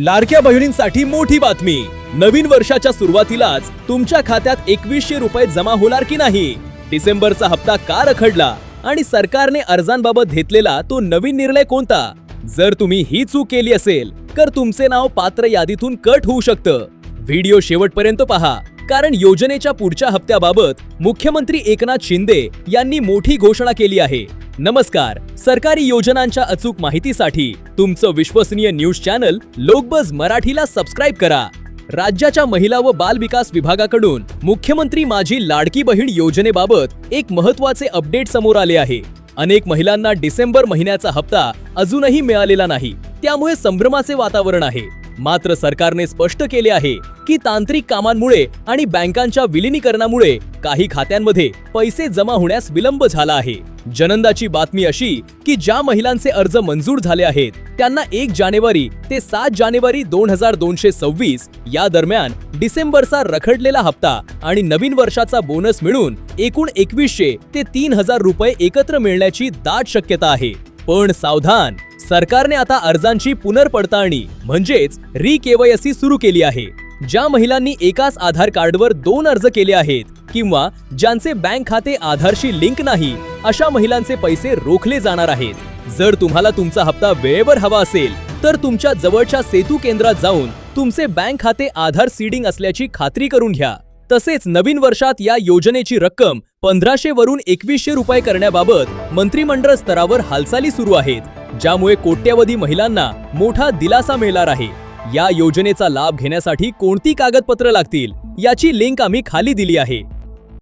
लाडक्या बहिणींसाठी मोठी बातमी. नवीन वर्षाच्या सुरुवातीलाच तुमच्या खात्यात एकवीसशे रुपये जमा होणार की नाही? डिसेंबरचा हप्ता का रखडला? आणि सरकारने अर्जांबाबत घेतलेला तो नवीन निर्णय कोणता? जर तुम्ही ही चूक केली असेल तर तुमचे नाव पात्र यादीतून कट होऊ शकतं. व्हिडिओ शेवटपर्यंत पहा. कारण योजनेच्या पुढच्या हप्त्याबाबत मुख्यमंत्री एकनाथ शिंदे यांनी मोठी घोषणा केली आहे. नमस्कार. सरकारी योजनांच्या अचूक माहितीसाठी तुमचं विश्वसनीय न्यूज चॅनल लोकबज मराठीला सबस्क्राईब करा. राज्याच्या महिला व बाल विकास विभागाकडून मुख्यमंत्री माझी लाडकी बहीण योजनेबाबत एक महत्त्वाचे अपडेट समोर आले आहे. अनेक महिलांना डिसेंबर महिन्याचा हप्ता अजूनही मिळालेला नाही. त्यामुळे संभ्रमाचे वातावरण आहे. मात्र सरकारने स्पष्ट केले आहे की तांत्रिक कामांमुळे आणि बँकांच्या विलिनीकरणामुळे काही खात्यांमध्ये पैसे जमा होण्यास विलंब झाला आहे. जनंदाची बातमी अशी की ज्या महिलांचे अर्ज मंजूर झाले आहेत त्यांना एक जानेवारी ते सात जानेवारी दोन हजार दोनशे सव्वीस या दरम्यान डिसेंबरचा रखडलेला हप्ता आणि नवीन वर्षाचा बोनस मिळून एकूण एकवीसशे ते तीन हजार रुपये एकत्र मिळण्याची दाट शक्यता आहे. पण सावधान. सरकारने आता अर्जांची पुनर्पडताळणी म्हणजेच री केवायसी सुरू केली आहे. ज्या महिलांनी एकाच आधार कार्डवर दोन अर्ज केले आहेत किंवा ज्यांचे बँक खाते आधारशी लिंक नाही अशा महिलांचे पैसे रोखले जाणार आहेत. जर तुम्हाला तुमचा हप्ता वेळेवर हवा असेल तर तुमच्या जवळच्या सेतू केंद्रात जाऊन तुमचे बँक खाते आधार सीडिंग असल्याची खात्री करून घ्या. तसेच नवीन वर्षात या योजनेची रक्कम पंधराशे वरून एकवीसशे रुपये करण्याबाबत मंत्रिमंडळ स्तरावर हालचाली सुरू आहेत ज्यामुळे कोट्यवधी महिलांना मोठा दिलासा मिळणार आहे. या योजनेचा लाभ घेण्यासाठी कोणती कागदपत्र लागतील याची लिंक आम्ही खाली दिली आहे.